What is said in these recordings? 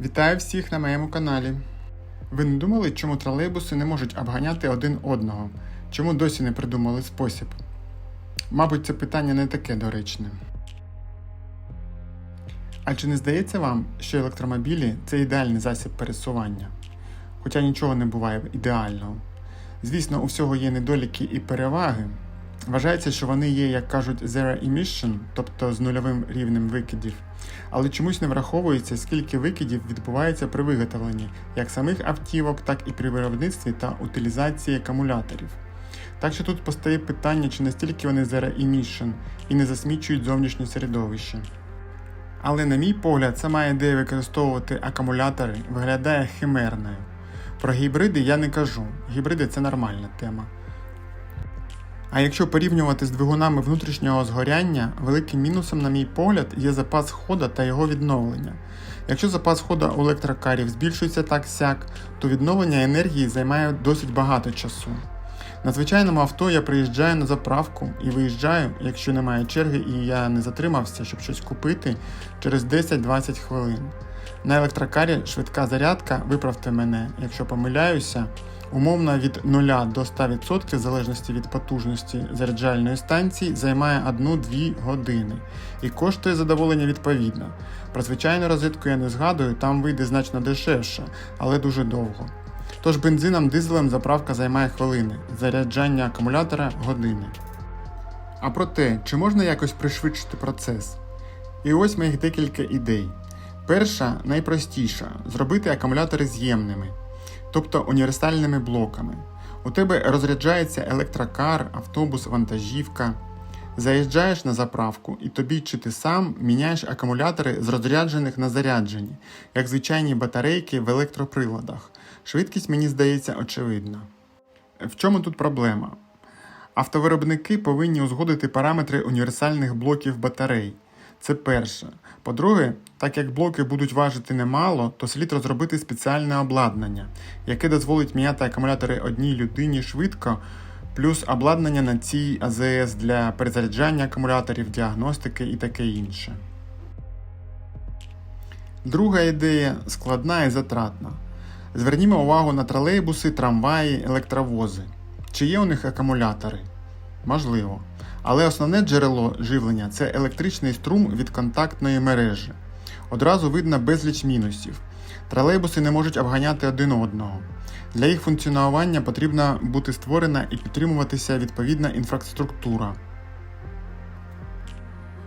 Вітаю всіх на моєму каналі. Ви не думали, чому тролейбуси не можуть обганяти один одного? Чому досі не придумали спосіб? Мабуть, це питання не таке доречне. А чи не здається вам, що електромобілі це ідеальний засіб пересування? Хоча нічого не буває ідеального. Звісно, у всього є недоліки і переваги. Вважається, що вони є, як кажуть, zero emission, тобто з нульовим рівнем викидів, але чомусь не враховується, скільки викидів відбувається при виготовленні як самих автівок, так і при виробництві та утилізації акумуляторів. Так що тут постає питання, чи настільки вони zero emission і не засмічують зовнішнє середовище. Але, на мій погляд, сама ідея використовувати акумулятори виглядає химерною. Про гібриди я не кажу. Гібриди це нормальна тема. А якщо порівнювати з двигунами внутрішнього згоряння, великим мінусом, на мій погляд, є запас хода та його відновлення. Якщо запас хода у електрокарів збільшується так сяк, то відновлення енергії займає досить багато часу. На звичайному авто я приїжджаю на заправку і виїжджаю, якщо немає черги і я не затримався, щоб щось купити, через 10-20 хвилин. На електрокарі швидка зарядка, виправте мене, якщо помиляюся, умовно від 0 до 100% в залежності від потужності заряджальної станції займає 1-2 години і коштує задоволення відповідно. Про звичайну розетку я не згадую, там вийде значно дешевше, але дуже довго. Тож бензином дизелем заправка займає хвилини, заряджання акумулятора години. А про те, чи можна якось пришвидшити процес? І ось моїх декілька ідей. Перша, найпростіша зробити акумулятори з'ємними, тобто універсальними блоками. У тебе розряджається електрокар, автобус, вантажівка. Заїжджаєш на заправку, і тобі чи ти сам міняєш акумулятори з розряджених на заряджені, як звичайні батарейки в електроприладах. Швидкість, мені здається, очевидна. В чому тут проблема? Автовиробники повинні узгодити параметри універсальних блоків батарей. Це перше. По-друге, так як блоки будуть важити немало, то слід розробити спеціальне обладнання, яке дозволить міняти акумулятори одній людині швидко, плюс обладнання на цій АЗС для перезаряджання акумуляторів, діагностики і таке інше. Друга ідея складна і затратна. Звернімо увагу на тролейбуси, трамваї, електровози. Чи є у них акумулятори? Можливо. Але основне джерело живлення це електричний струм від контактної мережі. Одразу видно безліч мінусів. Тролейбуси не можуть обганяти один одного. Для їх функціонування потрібна бути створена і підтримуватися відповідна інфраструктура.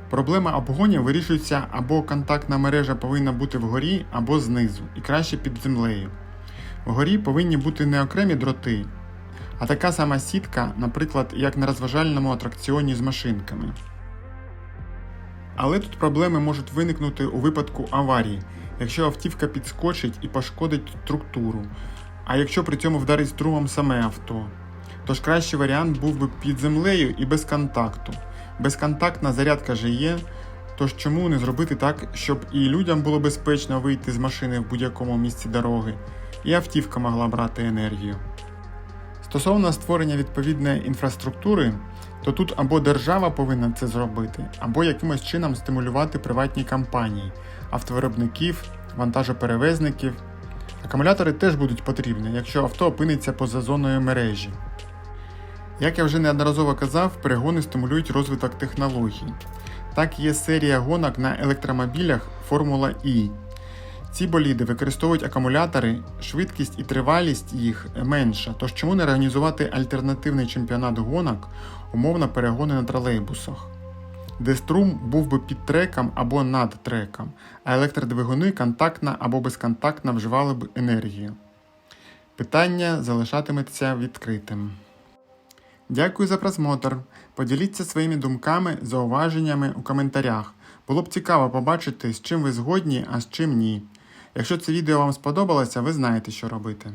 Проблема обгонів вирішується або контактна мережа повинна бути вгорі, або знизу, і краще під землею. Вгорі повинні бути не окремі дроти, а така сама сітка, наприклад, як на розважальному атракціоні з машинками. Але тут проблеми можуть виникнути у випадку аварії, якщо автівка підскочить і пошкодить структуру, а якщо при цьому вдарить струмом саме авто. Тож кращий варіант був би під землею і без контакту. Безконтактна зарядка же є, тож чому не зробити так, щоб і людям було безпечно вийти з машини в будь-якому місці дороги, і автівка могла брати енергію. Стосовно створення відповідної інфраструктури, то тут або держава повинна це зробити, або якимось чином стимулювати приватні компанії, автовиробників, вантажоперевезників. Акумулятори теж будуть потрібні, якщо авто опиниться поза зоною мережі. Як я вже неодноразово казав, перегони стимулюють розвиток технологій. Так є серія гонок на електромобілях Формула І. Ці боліди використовують акумулятори, швидкість і тривалість їх менша, тож чому не організувати альтернативний чемпіонат гонок, умовно перегони на тролейбусах, де струм був би під треком або над треком, а електродвигуни контактно або безконтактно вживали б енергію. Питання залишатиметься відкритим. Дякую за просмотр. Поділіться своїми думками, зауваженнями у коментарях. Було б цікаво побачити, з чим ви згодні, а з чим ні. Якщо це відео вам сподобалося, ви знаєте, що робити.